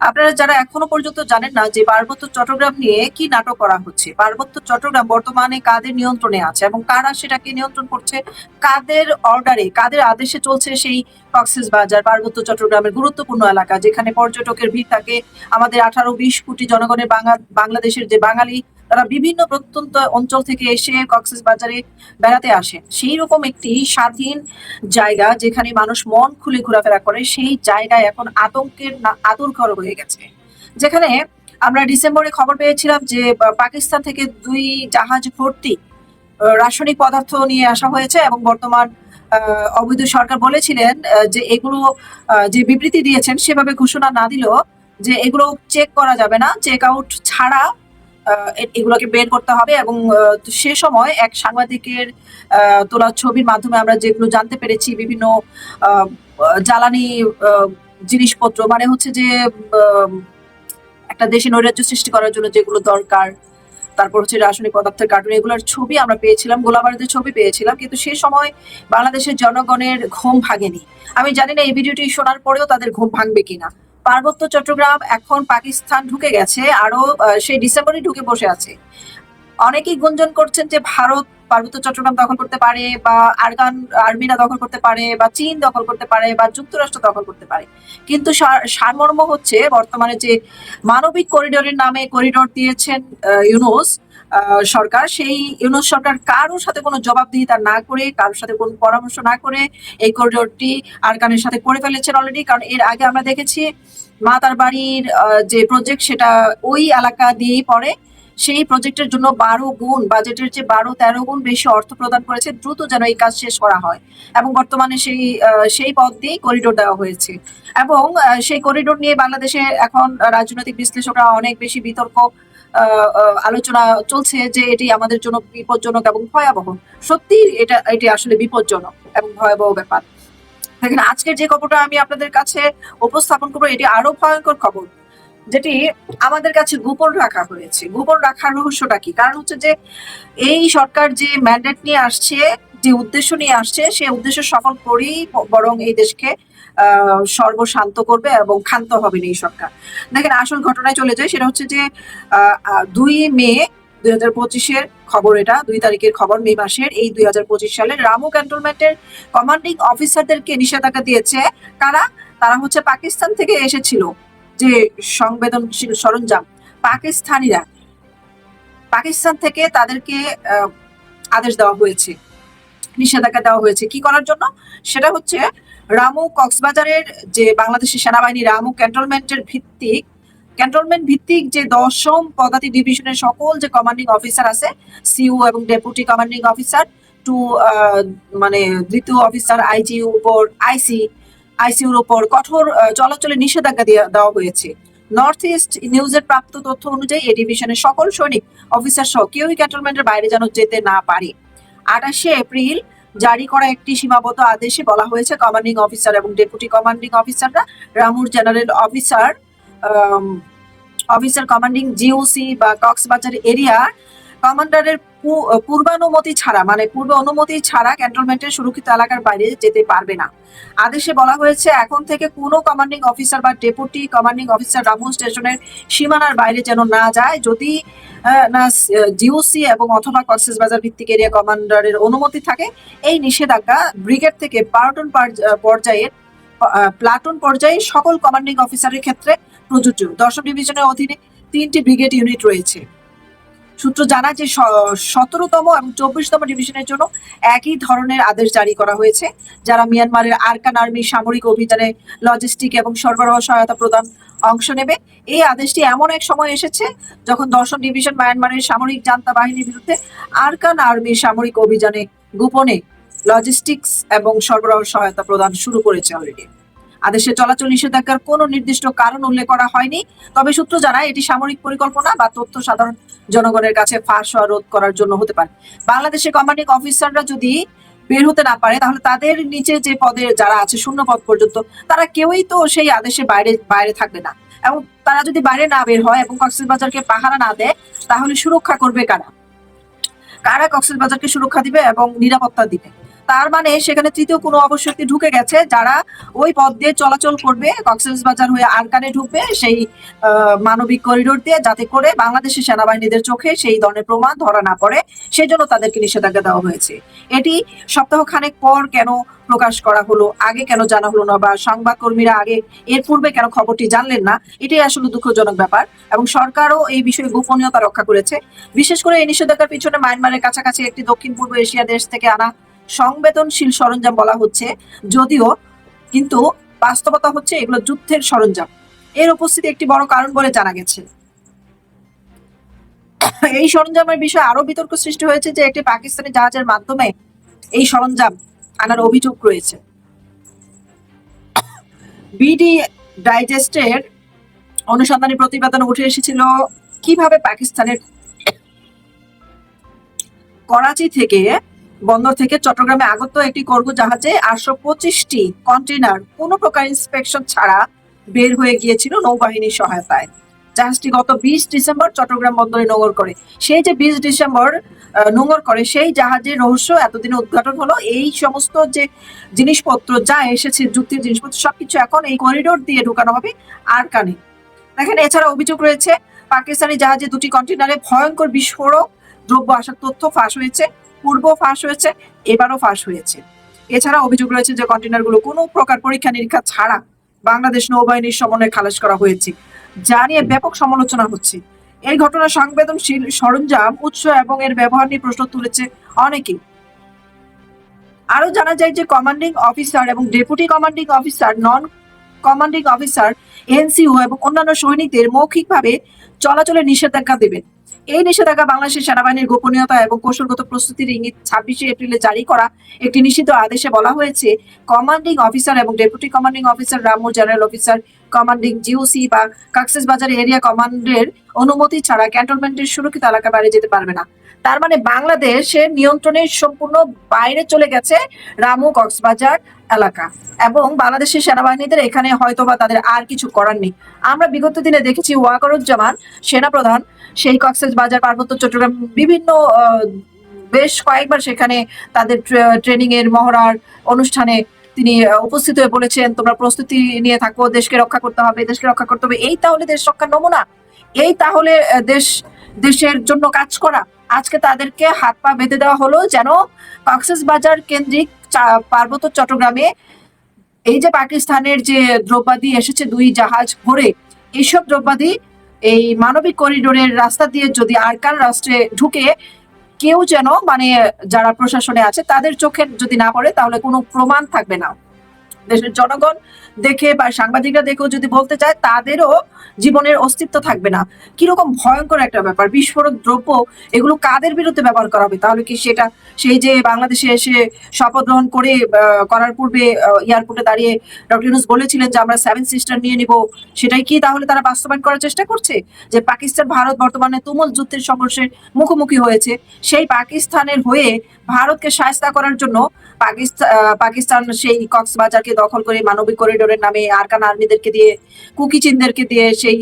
আপনারা যারা এখনও পর্যন্ত জানেন না যে পার্বত্য চট্টগ্রাম নিয়ে কি নাটক করা হচ্ছে, পার্বত্য চট্টগ্রাম বর্তমানে কাদের নিয়ন্ত্রণে আছে এবং কারা সেটাকে নিয়ন্ত্রণ করছে, কাদের অর্ডারে কাদের আদেশে চলছে সেই কক্সেস বাজার পার্বত্য চট্টগ্রামের গুরুত্বপূর্ণ এলাকা, যেখানে পর্যটকের ভিড় থাকে। আমাদের আঠারো বিশ কোটি জনগণের বাংলাদেশের যে বাঙালি তারা বিভিন্ন প্রত্যন্ত অঞ্চল থেকে এসে কক্সেস বাজারে বেড়াতে আসেন। সেই রকম একটি স্বাধীন জায়গা যেখানে মানুষ মন খুলে ঘোরাফেরা করে, সেই জায়গায় এখন আতঙ্কের আতুর ঘর হয়ে গেছে। যেখানে আমরা ডিসেম্বরে খবর পেয়েছিলাম যে পাকিস্তান থেকে দুই জাহাজ ভর্তি রাসায়নিক পদার্থ নিয়ে আসা হয়েছে এবং বর্তমান অবৈধ সরকার বলেছিলেন যে এগুলো যে বিবৃতি দিয়েছেন সেভাবে ঘোষণা না দিলেও যে এগুলো চেক করা যাবে না চেক আউট ছাড়া এগুলোকে বের করতে হবে এবং সে সময় এক সাংবাদিকের তোলা ছবির মাধ্যমে আমরা যেগুলো জানতে পেরেছি, বিভিন্ন জ্বালানি জিনিসপত্র মানে হচ্ছে যে একটা দেশে নৈরাজ্য সৃষ্টি করার জন্য যেগুলো দরকার, তারপর হচ্ছে রাসায়নিক পদার্থের কার্টুন, এগুলোর ছবি আমরা পেয়েছিলাম গোলাবারুদের ছবি পেয়েছিলাম, কিন্তু সে সময় বাংলাদেশের জনগণের ঘুম ভাঙেনি। আমি জানি না এই ভিডিওটি শোনার পরেও তাদের ঘুম ভাঙবে কিনা। পার্বত্য চট্টগ্রাম এখন পাকিস্তান ঢুকে গেছে আরও সেই ডিসেম্বরে ঢুকে বসে আছে। অনেকেই গুঞ্জন করছেন যে ভারত পার্বত্য চট্টগ্রাম দখল করতে পারে বা আরগান আর্মিরা দখল করতে পারে বা চীন দখল করতে পারে বা যুক্তরাষ্ট্র দখল করতে পারে। কিন্তু সার- সারমর্ম হচ্ছে বর্তমানে যে মানবিক করিডোরের নামে করিডোর দিয়েছেন ইউনুস সরকার, সেই ইউনুস সরকার কারোর সাথে কোনো জবাবদিহিতা না করে, কারোর সাথে কোনো পরামর্শ না করে এই করিডোরটি আরকানের সাথে করে ফেলেছেন অলরেডি কারণ এর আগে আমরা দেখেছি মাতার বাড়ির যে প্রজেক্ট সেটা ওই এলাকা দিয়েই পড়ে। সেই প্রজেক্টের জন্য বারো গুণ বাজেটের যে বারো, তেরো গুণ বেশি অর্থ প্রদান করেছে। দ্রুত যেন এই কাজ শেষ করা হয়। এবং বর্তমানে সেই সেই পথ দিয়েই করিডোর দেওয়া হয়েছে। এবং সেই করিডোর নিয়ে বাংলাদেশে এখন রাজনৈতিক বিশ্লেষকরা অনেক বেশি বিতর্ক। আলোচনা চলছে যে এটি আমাদের জন্য বিপজ্জনক এবং ভয়াবহ। সত্যি এটা, এটি আসলে বিপজ্জনক এবং ভয়াবহ ব্যাপার। দেখেন, আজকের যে খবরটা আমি আপনাদের কাছে উপস্থাপন করব, এটি আরও ভয়ঙ্কর খবর, যেটি আমাদের কাছে গোপন রাখা হয়েছে। গোপন রাখার রহস্যটা কি? কারণ হচ্ছে যে এই সরকার যে ম্যান্ডেট নিয়ে আসছে যে উদ্দেশ্য নিয়ে আসছে, সে উদ্দেশ্য সফল করেই বরং এই দেশকে সর্বশান্ত করবে এবং ক্ষান্ত হবে এই সরকার। দেখেন, আসল ঘটনায় চলে যায় সেটা হচ্ছে যে দুই মে দুই হাজার পঁচিশের খবর এটা, দুই তারিখের খবর মে মাসের, এই দুই হাজার পঁচিশ সালে রামু ক্যান্টনমেন্টের কমান্ডিং অফিসারদেরকে নিষেধাজ্ঞা দিয়েছে কারা? তারা হচ্ছে পাকিস্তান থেকে এসেছিল, যে সংবেদনশীল সরঞ্জাম, পাকিস্তানিরা। পাকিস্তান থেকে তাদেরকে আদেশ দেওয়া হয়েছে। নিষেধাজ্ঞা দেওয়া হয়েছে। কি করার জন্য? সেটা হচ্ছে রামু কক্সবাজারের যে বাংলাদেশের সেনাবাহিনী রামু ক্যান্টনমেন্টের ভিত্তিক, ক্যান্টনমেন্ট ভিত্তিক যে দশম পদাতি ডিভিশনের সকল যে কমান্ডিং অফিসার আছে সিইউ এবং ডেপুটি কমান্ডিং অফিসার টু মানে দ্বিতীয় অফিসার আইজি উপর আইসি আইসিউর উপর কঠোর চলাচলে নিষেধাজ্ঞা দেওয়া হয়েছে। নর্থ ইস্ট নিউজের প্রাপ্ত তথ্য অনুযায়ী এই ডিভিশনের সকল সৈনিক অফিসার সহ কেউই ক্যান্টনমেন্টের বাইরে যেন যেতে না পারে। আঠাশে এপ্রিল জারি করা একটি সীমাবদ্ধ আদেশে বলা হয়েছে কমান্ডিং অফিসার এবং ডেপুটি কমান্ডিং অফিসাররা রামুর general officer officer commanding GOC বা কক্সবাজার এরিয়া কমান্ডারের পূর্বানুমতি ছাড়া মানে পূর্ব অনুমতি ছাড়া ক্যান্টনমেন্টের সুরক্ষিত এলাকার বাইরে যেতে পারবে না। আদেশে বলা হয়েছে, এখন থেকে কোনো কমান্ডিং অফিসার বা ডেপুটি কমান্ডিং অফিসার রামু স্টেশনের সীমানার বাইরে যেন না যায়। যদি না জিওসি এবং অথবা কক্সবাজার ভিত্তিক এরিয়া কমান্ডারের অনুমতি থাকে, এই নিষেধাজ্ঞা ব্রিগেড থেকে পার্টন পর্যায়ের প্লাটুন পর্যায়ে সকল কমান্ডিং অফিসারের ক্ষেত্রে প্রযোজ্য। দশম ডিভিশনের অধীনে তিনটি ব্রিগেড ইউনিট রয়েছে। সূত্র জানায় যে সতেরোতম এবং চব্বিশতম ডিভিশনের জন্য একই ধরনের আদেশ জারি করা হয়েছে, যারা মিয়ানমারের আরকান আর্মি সামরিক অভিযানে লজিস্টিক এবং সরবরাহ সহায়তা প্রদান অংশ নেবে। এই আদেশটি এমন এক সময় এসেছে যখন দশম ডিভিশন মায়ানমারের সামরিক জান্তা বাহিনীর বিরুদ্ধে আরকান আর্মির সামরিক অভিযানে গোপনে লজিস্টিক্স এবং সরবরাহ সহায়তা প্রদান শুরু করেছে অলরেডি আদেশে চলাচল নিষেধাজ্ঞার কোনো নির্দিষ্ট কারণ উল্লেখ করা হয়নি। তবে সূত্র জানায়, এটি সামরিক পরিকল্পনা বা তথ্য সাধারণ জনগণের কাছে ফাঁস হওয়া রোধ করার জন্য হতে পারে। বাংলাদেশের কমান্ডিং অফিসাররা যদি বের হতে না পারে, তাহলে তাদের নিচে যে পদে যারা আছে, শূন্য পদ পর্যন্ত, তারা কেউই তো সেই আদেশে বাইরে বাইরে থাকবে না। এবং তারা যদি বাইরে না বের হয় এবং কক্সবাজারকে পাহারা না দেয়, তাহলে সুরক্ষা করবে কারা? কারা কক্সবাজারকে সুরক্ষা দিবে এবং নিরাপত্তা দিবে? তার মানে সেখানে তৃতীয় কোনো অবশক্তি ঢুকে গেছে, যারা ওই পথ দিয়ে চলাচল করবে বাজার হয়ে আরকানে ঢুকবে, সেই মানবিক করিডোর দিয়ে, যাতে করে বাংলাদেশের সেনাবাহিনীদের চোখে সেই ধরনের প্রমাণ ধরা না পড়ে সেই জন্য তাদেরকে নিষেধাজ্ঞা দেওয়া হয়েছে। এটি সপ্তাহ খানেক পর কেন প্রকাশ করা হলো, আগে কেন জানা হলো না, বা সংবাদ কর্মীরা আগে, এর পূর্বে কেন খবরটি জানলেন না, এটাই আসলে দুঃখজনক ব্যাপার, এবং সরকারও এই বিষয়ে গোপনীয়তা রক্ষা করেছে। বিশেষ করে এই নিষেধাজ্ঞার পিছনে মায়ানমারের কাছাকাছি একটি দক্ষিণ পূর্ব এশিয়া দেশ থেকে আনা সংবেদনশীল সরঞ্জাম বলা হচ্ছে। যদিও কিন্তু বাস্তবতা হচ্ছে এগুলো যুদ্ধের সরঞ্জাম। এর উপস্থিতি একটি বড় কারণ বলে জানা গেছে। এই সরঞ্জামের বিষয়ে আরও বিতর্ক সৃষ্টি হয়েছে যে একটি পাকিস্তানি জাহাজের মাধ্যমে এই সরঞ্জাম আনার অভিযোগ রয়েছে। বিডি ডাইজেস্টের অনুসন্ধানী প্রতিবেদন উঠে এসেছিল কীভাবে পাকিস্তানের করাচি থেকে বন্দর থেকে চট্টগ্রামে আগত একটি কর্গো জাহাজে আটশো পঁচিশটি কন্টেনার কোনো প্রকার ইন্সপেকশন ছাড়া বের হয়ে গিয়েছিল নৌবাহিনীর সহায়তায়। জাহাজটি গত বিশ ডিসেম্বর চট্টগ্রাম বন্দরে নোঙর করে। সেই যে বিশ ডিসেম্বর নোঙর করে, সেই জাহাজের রহস্য এতদিনে উদ্ঘাটন হলো। এই সমস্ত যে জিনিসপত্র, যা এসেছে, যুক্তির জিনিসপত্র, সবকিছু এখন এই করিডোর দিয়ে ঢুকানো হবে আর কানে দেখেন এছাড়া অভিযোগ রয়েছে, পাকিস্তানি জাহাজে দুটি কন্টেনারে ভয়ঙ্কর বিস্ফোরক দ্রব্য আসার তথ্য ফাঁস হয়েছে। পূর্ব ফাঁস হয়েছে, এবারও ফাঁস হয়েছে। এছাড়া অভিযোগ রয়েছে যে কন্টেনারগুলো কোনো প্রকার পরীক্ষা নিরীক্ষা ছাড়া বাংলাদেশ নৌবাহিনীর সমন্বয়ে খালাস করা হয়েছে, যা নিয়ে ব্যাপক সমালোচনা হচ্ছে। এই ঘটনা সংবেদনশীল সরঞ্জাম, উৎস এবং এর ব্যবহার নিয়ে প্রশ্ন তুলেছে অনেকে। আরও জানা যায় যে কমান্ডিং অফিসার এবং deputy commanding officer, non commanding officer, NCO এবং অন্যান্য সৈনিকদের মৌখিকভাবে চলাচলের নিষেধাজ্ঞা দেবেন। এই নিষেধাজ্ঞা বাংলাদেশের সেনাবাহিনীর গোপনীয়তা এবং কৌশলগত প্রস্তুতির ইঙ্গিত ছাব্বিশে এপ্রিলে জারি করা একটি নিষিদ্ধ আদেশে বলা হয়েছে কমান্ডিং অফিসার এবং ডেপুটি কমান্ডিং অফিসার রামুর জেনারেল অফিসার কমান্ডিং জিওসি বা কাকসেস বাজার এরিয়া কমান্ডের অনুমতি ছাড়া ক্যান্টনমেন্টের সুরক্ষিত এলাকা বাইরে যেতে পারবে না। তার মানে বাংলাদেশের নিয়ন্ত্রণের সম্পূর্ণ বাইরে চলে গেছে রামু কক্সবাজার এলাকা। এবং বাংলাদেশের সেনাবাহিনীদের এখানে হয়তো বা তাদের আর কিছু করার নেই। আমরা বিগত দিনে দেখেছি ওয়াকরুজ্জামান, সেনাপ্রধান, সেই কক্সেস বাজার, পার্বত্য চট্টগ্রাম বিভিন্ন বেশ কয়েকবার সেখানে তাদের ট্রেনিং এর মহড়ার অনুষ্ঠানে তিনি উপস্থিত হয়ে বলেছেন, তোমরা প্রস্তুতি নিয়ে থাকো, দেশকে রক্ষা করতে হবে, দেশকে রক্ষা করতে হবে। এই তাহলে দেশ রক্ষার নমুনা এই তাহলে দেশ, দেশের জন্য কাজ করা। আজকে তাদেরকে হাত পা বেঁধে দেওয়া হলো যেন কক্সেস বাজার কেন্দ্রিক পার্বত্য চট্টগ্রামে এই যে পাকিস্তানের যে দ্রব্যাদি এসেছে দুই জাহাজ ভরে এইসব দ্রব্যাদি এই মানবিক করিডোরের রাস্তা দিয়ে যদি আরকান রাষ্ট্রে ঢুকে, কেউ যেন মানে যারা প্রশাসনে আছে, তাদের চোখে যদি না পড়ে, তাহলে কোনো প্রমাণ থাকবে না। দেশের জনগণ দেখে বা সাংবাদিকরা দেখেও যদি বলতে চায়, তাদেরও জীবনের অস্তিত্ব থাকবে না। কীরকম ভয়ঙ্কর একটা ব্যাপার। বিস্ফোরক দ্রব্য, এগুলো কাদের বিরুদ্ধে ব্যবহার করা হবে? তাহলে কি সেটা সেই যে বাংলাদেশে এসে শপথ গ্রহণ করে করার পূর্বে এয়ারপোর্টে দাঁড়িয়ে ডক্টর ইউনুস বলেছিলেন যে, আমরা সেভেন সিস্টার নিয়ে নিব। সেটাই কি তাহলে তারা বাস্তবায়ন করার চেষ্টা করছে? যে পাকিস্তান, ভারত বর্তমানে তুমুল যুদ্ধের সংঘর্ষের মুখোমুখি হয়েছে। সেই পাকিস্তানের হয়ে ভারতকে সায়স্তা করার জন্য পাকিস্তান সেই কক্সবাজারকে দখল করে মানবিক করিডোরের নামে আরকান আর্মিদেরকে দিয়ে, কুকি চিনদেরকে দিয়ে সেই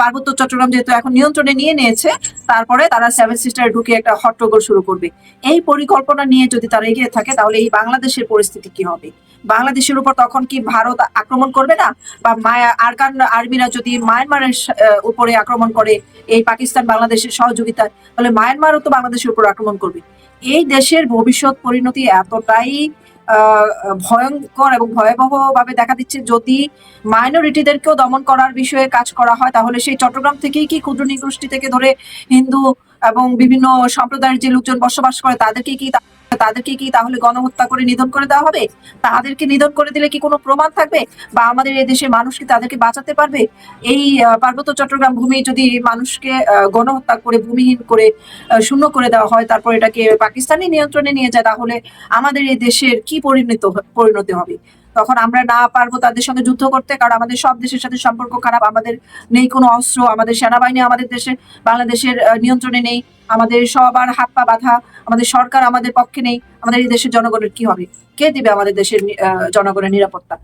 পার্বত্য চট্টগ্রাম যেহেতু এখন নিয়ন্ত্রণে নিয়ে নিয়েছে, তারপরে তারা সেভেন সিস্টার ঢুকে একটা হট্টগোল শুরু করবে। এই পরিকল্পনা নিয়ে যদি তারা এগিয়ে থাকে, তাহলে এই বাংলাদেশের পরিস্থিতি কি হবে? বাংলাদেশের উপর তখন কি ভারত আক্রমণ করবে না? বা আরকান আর্মিরা যদি মায়ানমারের উপরে আক্রমণ করে, এই পাকিস্তান বাংলাদেশের সহযোগিতায়, তাহলে মায়ানমারও তো বাংলাদেশের উপর আক্রমণ করবে। এই দেশের ভবিষ্যৎ পরিণতি এতটাই ভয়ঙ্কর এবং ভয়াবহ ভাবে দেখা দিচ্ছে যদি মাইনরিটিদেরকেও দমন করার বিষয়ে কাজ করা হয়, তাহলে সেই চট্টগ্রাম থেকেই কি ক্ষুদ্র নিগোষ্ঠী থেকে ধরে হিন্দু এবং বিভিন্ন সম্প্রদায়ের যে লোকজন বসবাস করে, তাদেরকে কি তাদেরকে কি তাহলে গণহত্যা করে নিধন করে দেওয়া হবে? তাদেরকে নিধন করে দিলে কি কোনো প্রমাণ থাকবে? বা আমাদের এই দেশের মানুষ কি তাদেরকে বাঁচাতে পারবে? এই পার্বত্য চট্টগ্রাম ভূমি যদি মানুষকে গণহত্যা করে, ভূমিহীন করে শূন্য করে দেওয়া হয়, তারপর এটাকে পাকিস্তানি নিয়ন্ত্রণে নিয়ে যায়, তাহলে আমাদের এই দেশের কি পরিণত পরিণতি হবে? তখন আমরা না পারব তাদের সঙ্গে যুদ্ধ করতে, কারণ আমাদের সব দেশের সাথে সম্পর্ক খারাপ, আমাদের নেই কোনো অস্ত্র, আমাদের সেনাবাহিনী আমাদের দেশে, বাংলাদেশের নিয়ন্ত্রণে নেই, আমাদের সবার হাত পা বাঁধা, আমাদের সরকার আমাদের পক্ষে নেই, আমাদের এই দেশের জনগণের কি হবে? কে দিবে আমাদের দেশের জনগণের নিরাপত্তা?